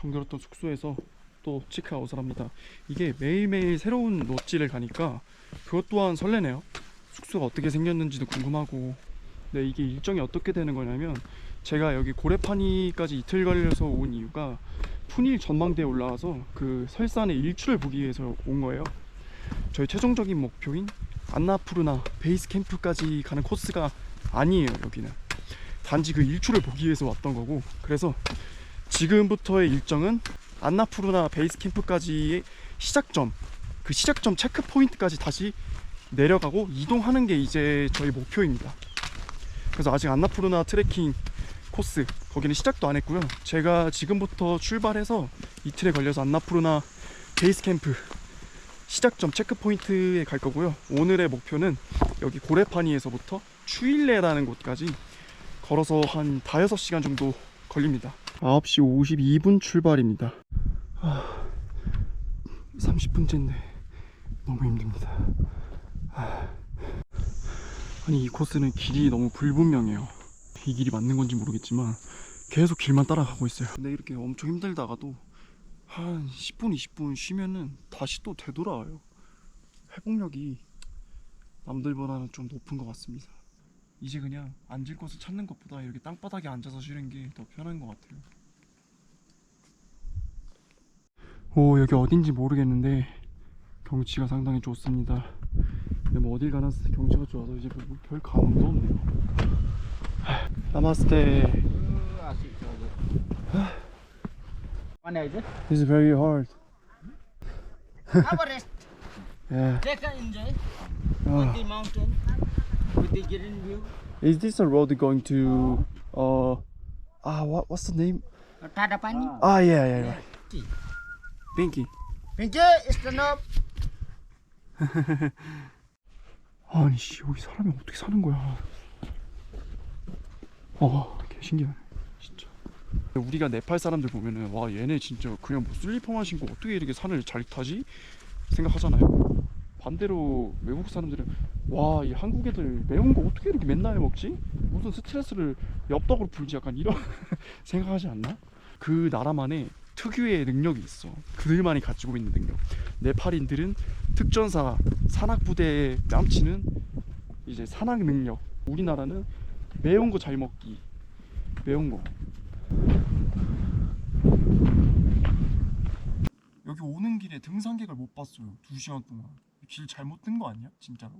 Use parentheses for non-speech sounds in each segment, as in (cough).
정겨웠던 숙소에서 또 체크아웃을 합니다. 이게 매일매일 새로운 롯지를 가니까 그것 또한 설레네요. 숙소가 어떻게 생겼는지도 궁금하고 네 이게 일정이 어떻게 되는 거냐면 제가 여기 고래파니까지 이틀 걸려서 온 이유가 푸닐 전망대에 올라와서 그 설산의 일출을 보기 위해서 온 거예요. 저희 최종적인 목표인 안나푸르나 베이스 캠프까지 가는 코스가 아니에요 여기는 단지 그 일출을 보기 위해서 왔던 거고 그래서 지금부터의 일정은 안나푸르나 베이스 캠프까지의 시작점 그 시작점 체크 포인트까지 다시 내려가고 이동하는 게 이제 저희 목표입니다. 그래서 아직 안나푸르나 트레킹 코스 거기는 시작도 안 했고요. 제가 지금부터 출발해서 이틀에 걸려서 안나푸르나 베이스 캠프 시작점 체크 포인트에 갈 거고요. 오늘의 목표는 여기 고레파니에서부터 추일레라는 곳까지 걸어서 한 5, 6시간 정도 걸립니다 9시 52분 출발입니다. 아, 30분째인데 너무 힘듭니다. 아, 아니 이 코스는 길이 너무 불분명해요. 이 길이 맞는 건지 모르겠지만 계속 길만 따라가고 있어요. 근데 이렇게 엄청 힘들다가도 한 10분 20분 쉬면은 다시 또 되돌아와요. 회복력이 남들보다는 좀 높은 것 같습니다 이제 그냥 앉을 곳을 찾는 것보다 이렇게 땅바닥에 앉아서 쉬는 게 더 편한 것 같아요. 오 여기 어딘지 모르겠는데 경치가 상당히 좋습니다. 뭐 어딜 가나 경치가 좋아서 이제 뭐 별 감흥도 없네요. 하, 나마스테. This is very hard. Have a rest. Yeah. (laughs) Take a enjoy Uh, with the mountain, with the green view. is this a road going to uh ah what what's the name? Tadapani. Ah yeah yeah right. Pinky. Pinky. Pinky, stand up. 아니 씨 여기 사람이 어떻게 사는 거야 아 개신기하네 진짜 우리가 네팔 사람들 보면은 와 얘네 진짜 그냥 뭐 슬리퍼만 신고 어떻게 이렇게 산을 잘 타지 생각하잖아요 반대로 외국 사람들은 와 이 한국 애들 매운 거 어떻게 이렇게 맨날 먹지? 무슨 스트레스를 엽떡으로 풀지? 약간 이런 (laughs) 생각하지 않나? 그 나라만의 특유의 능력이 있어. 그들만이 가지고 있는 능력. 네팔인들은 특전사 산악부대에 뺨치는 이제 산악 능력. 우리나라는 매운 거 잘 먹기. 매운 거. 여기 오는 길에 등산객을 못 봤어요. 두 시간 동안. 길 잘못 든 거 아니야? 진짜로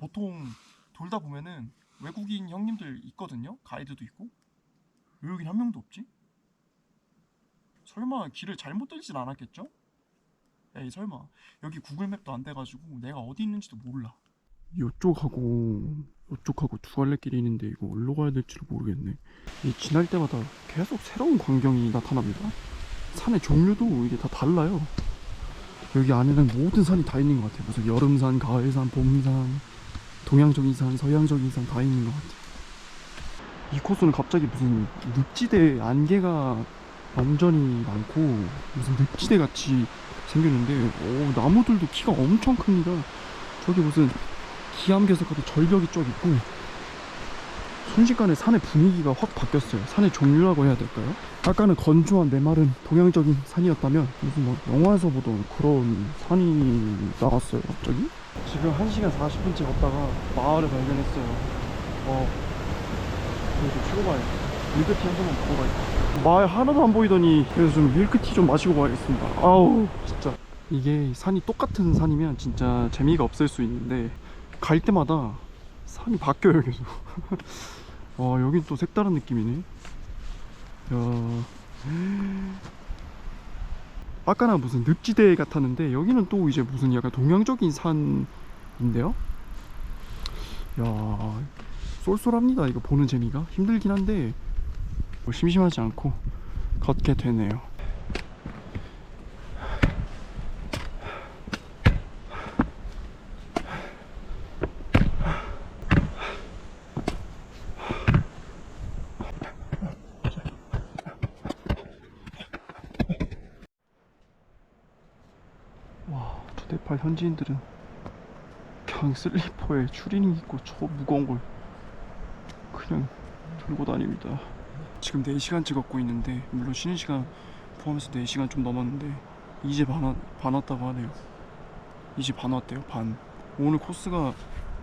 보통 돌다 보면은 외국인 형님들 있거든요. 가이드도 있고. 왜 여긴 한 명도 없지? 설마 길을 잘못 들진 않았겠죠? 에이 설마. 여기 구글맵도 안 돼가지고 내가 어디 있는지도 몰라. 이쪽하고 이쪽하고 두 갈래 길이 있는데 이거 어디로 가야 될지를 모르겠네. 이 지날 때마다 계속 새로운 광경이 나타납니다. 산의 종류도 이게 다 달라요 여기 안에는 모든 산이 다 있는 것 같아요 무슨 여름산, 가을산, 봄산 동양적인 산, 서양적인 산 다 있는 것 같아요 이 코스는 갑자기 무슨 늪지대 안개가 완전히 많고 무슨 늪지대 같이 생겼는데 오, 나무들도 키가 엄청 큽니다. 저기 무슨 기암괴석 같은 절벽이 쭉 있고 순식간에 산의 분위기가 확 바뀌었어요. 산의 종류라고 해야 될까요? 아까는 건조한 메마른 동양적인 산이었다면 무슨 뭐 영화에서 보던 그런 산이 나왔어요. 갑자기. 지금 1시간 40분째 걷다가 마을을 발견했어요. 어, 치고 가야겠다. 밀크티 한 잔만 먹고 가야겠다. 마을 하나도 안 보이더니 그래서 좀 밀크티 좀 마시고 가야겠습니다. 아우 진짜 이게 산이 똑같은 산이면 진짜 재미가 없을 수 있는데 갈 때마다 산이 바뀌어요 계속. (laughs) 와 여긴 또 색다른 느낌이네. 야. 아까는 무슨 늪지대 같았는데 여기는 또 이제 무슨 약간 동양적인 산인데요. 야 쏠쏠합니다 이거 보는 재미가 힘들긴 한데 뭐 심심하지 않고 걷게 되네요. 와, 저 네팔 현지인들은 그냥 슬리퍼에 추리닝 입고 저 무거운 걸 그냥 들고 다닙니다. 지금 4시간째 걷고 있는데 물론 쉬는 시간 포함해서 4시간 좀 넘었는데 이제 반, 왔, 반 왔다고 하네요 이제 반 왔대요 반 오늘 코스가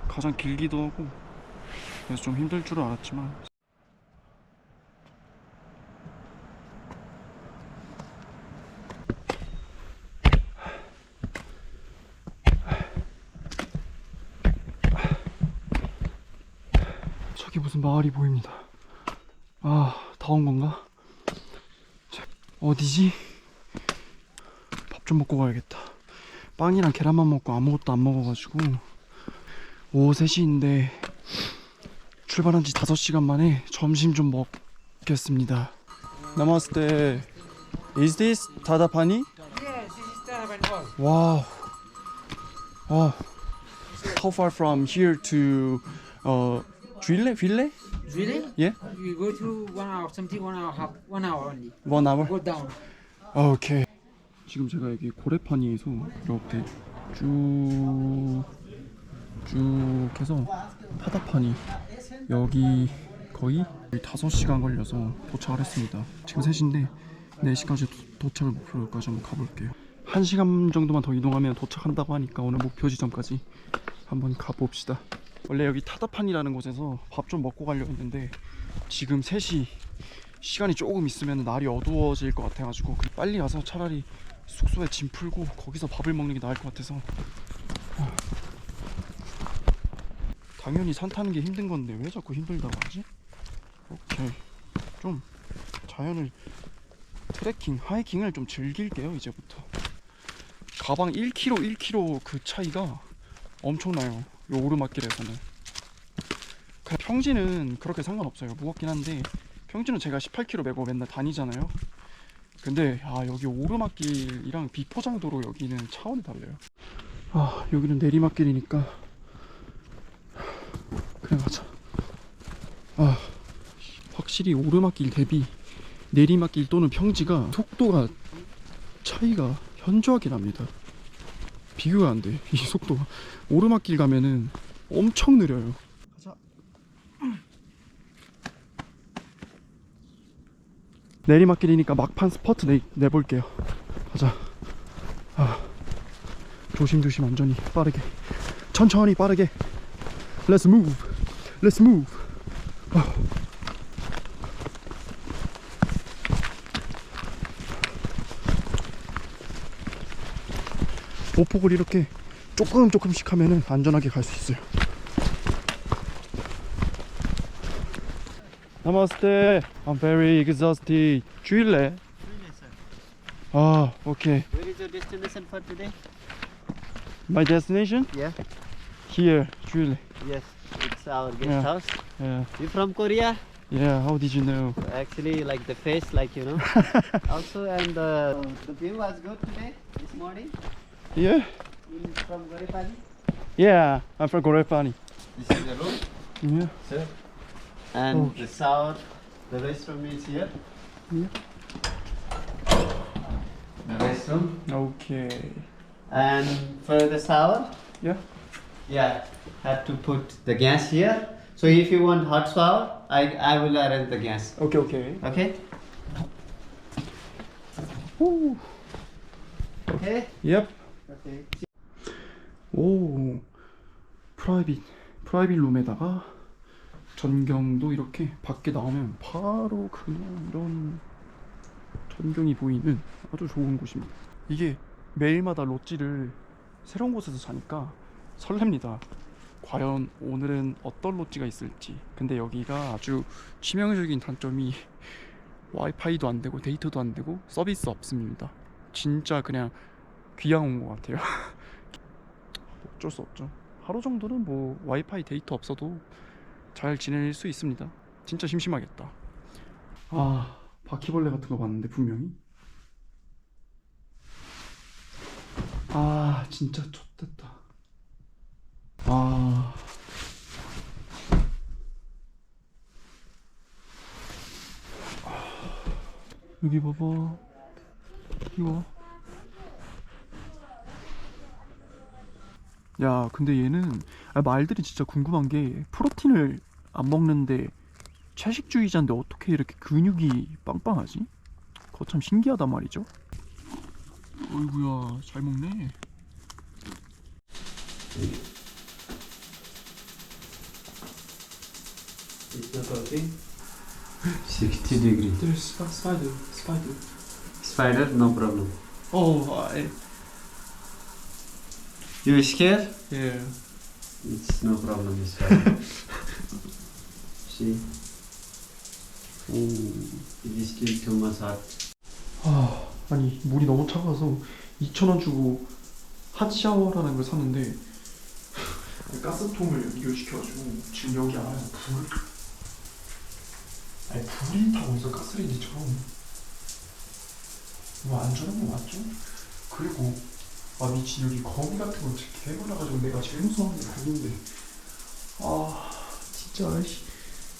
가장 길기도 하고 그래서 좀 힘들 줄 알았지만 마을이 보입니다. 아, 다 온 건가? 자, 어디지? 밥 좀 먹고 가야겠다. 빵이랑 계란만 먹고 아무것도 안 먹어가지고 오후 3시인데 출발한 지 5시간 만에 점심 좀 먹겠습니다. 나마스테. Is this 타다파니? Yes, this is Hall. Wow. Oh. How far from here to uh Ville? Ville? Really? Yeah. You go through one hour, something one hour, half, one hour only. One hour? Go down. 오케이. 지금 제가 여기 고래파니에서 이렇게 쭉, 쭉 해서 타다파니 여기 거의 5시간 걸려서 도착을 했습니다. 지금 3시인데 4시까지 도, 도착을 목표로까지 한번 가볼게요. 1시간 정도만 더 이동하면 도착한다고 하니까 오늘 목표 지점까지 한번 가봅시다. 원래 여기 타다판이라는 곳에서 밥 좀 먹고 가려고 했는데 지금 3시 시간이 조금 있으면 날이 어두워질 것 같아가지고 그 빨리 와서 차라리 숙소에 짐 풀고 거기서 밥을 먹는 게 나을 것 같아서 아. 당연히 산 타는 게 힘든 건데 왜 자꾸 힘들다고 하지? 오케이 좀 자연을 트레킹, 하이킹을 좀 즐길게요 이제부터 가방 1kg, 1kg 그 차이가 엄청나요 요 오르막길에서는 그냥 평지는 그렇게 상관없어요 무겁긴 한데 평지는 제가 18km 메고 맨날 다니잖아요. 근데 아 여기 오르막길이랑 비포장도로 여기는 차원이 달라요. 아 여기는 내리막길이니까 그냥 가자. 아 확실히 오르막길 대비 내리막길 또는 평지가 속도가 차이가 현저하게 납니다. 비교가 안 돼. 이 속도가 오르막길 가면은 엄청 느려요. 가자. 내리막길이니까 막판 스퍼트 내, 내볼게요. 가자. 아, 조심조심 안전히 빠르게. 천천히 빠르게. Let's move. Let's move. 아. 보폭을 이렇게 조금 조금씩 하면은 안전하게 갈 수 있어요. Namaste. I'm very exhausted. 주일래? 아, okay. Where is your destination for today? My destination? Yeah. Here, 주일래. Yes, it's our guest Yeah. house. Yeah. You from Korea? Yeah, how did you know? Actually, like the face, like you know. also, and uh, the view was good today, this morning. Yeah? In, from Goripani. Yeah, I'm from Gorepani. This is the room, Yeah. sir. And Okay. the shower, the restroom is here. Yeah. The restroom. Okay. And for the shower, Yeah. yeah, have to put the gas here. So if you want hot shower, I I will arrange the gas. Okay, okay. Okay. Woo. Okay. Yep. 오 프라이빗 프라이빗 룸에다가 전경도 이렇게 밖에 나오면 바로 그냥 이런 전경이 보이는 아주 좋은 곳입니다. 이게 매일마다 롯지를 새로운 곳에서 자니까 설렙니다. 과연 오늘은 어떤 롯지가 있을지. 근데 여기가 아주 치명적인 단점이 와이파이도 안 되고 데이터도 안 되고 서비스 없습니다. 진짜 그냥 귀양 온 것 같아요. (laughs) 어쩔 수 없죠. 하루 정도는 뭐 와이파이 데이터 없어도 잘 지낼 수 있습니다. 진짜 심심하겠다. 아 바퀴벌레 같은 거 봤는데 분명히. 아 진짜 좆됐다. 아. 여기 봐봐. 이거. 야, 근데 얘는 아, 말들이 진짜 궁금한 게 프로틴을 안 먹는데 채식주의자인데 어떻게 이렇게 근육이 빵빵하지? 그거 참 신기하단 말이죠. 어이구야 잘 먹네. It's not working. 60 degree. There's spider, spider. Spider, no problem. Oh, I, You scared? yeah. It's no problem, spider. (laughs) See? Mm, it is still too much hot. 아, 아니 물이 너무 차가워서 2,000원 주고 핫 샤워라는 걸 샀는데 가스통을 연결시켜가지고 지금 여기 안에 불 아니 불이 타고 있어 가스레인지처럼 이거 안전한 거 맞죠? 그리고 아 미친 여기 거미 같은 거 진짜 개많아가지고 내가 제일 무서워하는 게 거기인데. 아 진짜 아이씨.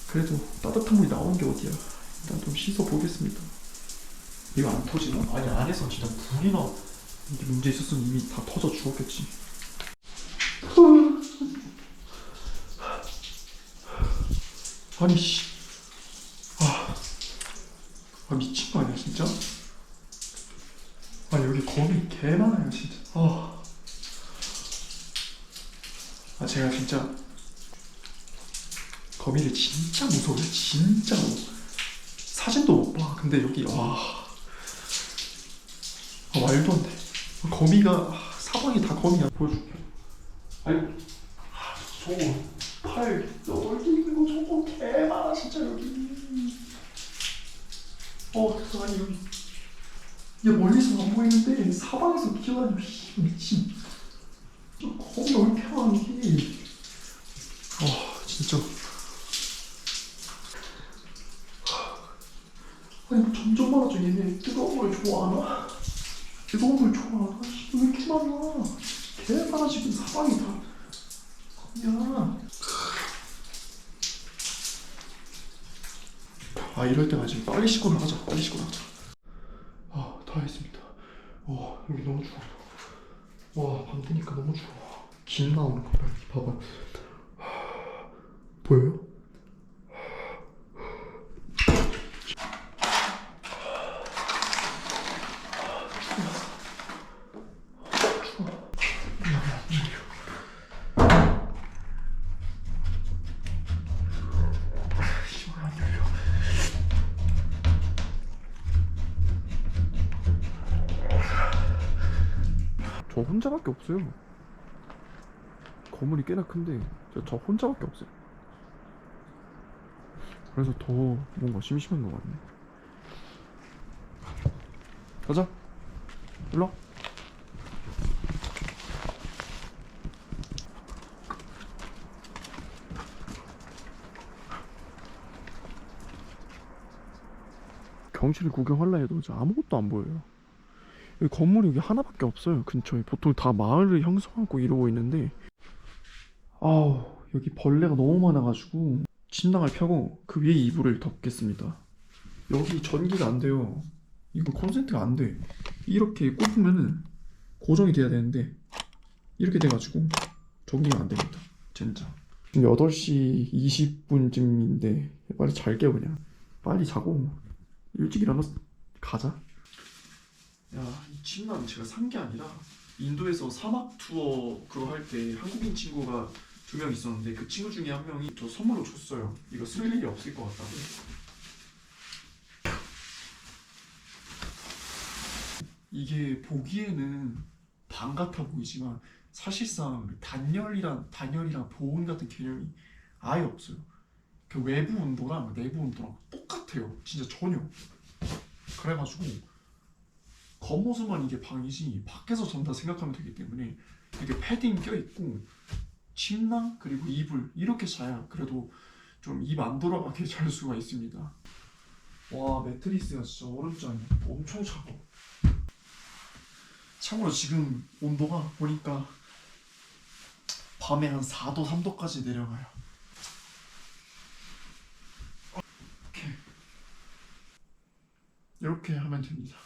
그래도 따뜻한 물이 나오는 게 어디야? 일단 좀 씻어 보겠습니다. 이거 안 터지나? 아니 안에서 진짜 불이 나. 이게 문제 있었으면 이미 다 터져 죽었겠지. 아니 씨, 아, 아 미친 거 아니야 진짜? 아니 여기 거미 개 많아요 진짜. 아, 아 제가 진짜 거미를 진짜 무서워요 진짜로. 사진도 못 봐. 근데 여기 와. 아, 말도 안 돼. 거미가 아, 사방이 다 거미야. 보여줄게. 아이고, 아, 저거 팔 있는 거 저거 개 많아 진짜 여기. 어, 아니 여기. 얘 멀리서 안 보이는데 사방에서 기어다니고 씨, 미친. 많아 이게. 아, 진짜. 아니 뭐 점점 많아져 얘네 뜨거운 걸 좋아하나? 뜨거운 걸 좋아하나? 씨, 왜 이렇게 많아? 개 많아 지금 사방이 다 야. 아 이럴 때가 지금 빨리 씻고 나가자 빨리 씻고 나가자 아다 했습니다. 와 여기 너무 추워 와 밤 되니까 너무 추워 길 나오는 거 봐봐 보여요? 혼자밖에 없어요. 건물이 꽤나 큰데 저, 저 혼자밖에 없어요. 그래서 더 뭔가 심심한 것 같네. 가자. 일로. 와. 경치를 구경하려 해도 저 아무것도 안 보여요. 여기 건물이 여기 하나밖에 없어요 근처에. 보통 다 마을을 형성하고 이러고 있는데. 아우 여기 벌레가 너무 많아가지고 침낭을 펴고 그 위에 이불을 덮겠습니다. 여기 전기가 안 돼요. 이거 콘센트가 안돼. 이렇게 꼽으면은 고정이 돼야 되는데 이렇게 돼가지고 전기가 안 됩니다. 진짜. 지금 8시 20분쯤인데 빨리 잘게 그냥. 빨리 자고 일찍 일어나서 가자 야, 이 침낭 제가 산 게 아니라 인도에서 사막 투어 그거 할 때 한국인 친구가 두 명 있었는데 그 친구 중에 한 명이 저 선물로 줬어요. 이거 쓸 일이 없을 것 같다고. 이게 보기에는 방 같아 보이지만 사실상 단열이랑 단열이랑 보온 같은 개념이 아예 없어요. 그 외부 온도랑 내부 온도랑 똑같아요. 진짜 전혀. 그래가지고 겉모습만 이게 방이지 밖에서 전다 생각하면 되기 때문에 이렇게 패딩 껴있고 침낭 그리고 이불 이렇게 자야 그래도 좀 입 안 돌아가게 (laughs) 잘 수가 있습니다. 와 매트리스가 진짜 않냐 엄청 차가워. 참고로 지금 온도가 보니까 밤에 한 4도 3도까지 내려가요. 이렇게 하면 됩니다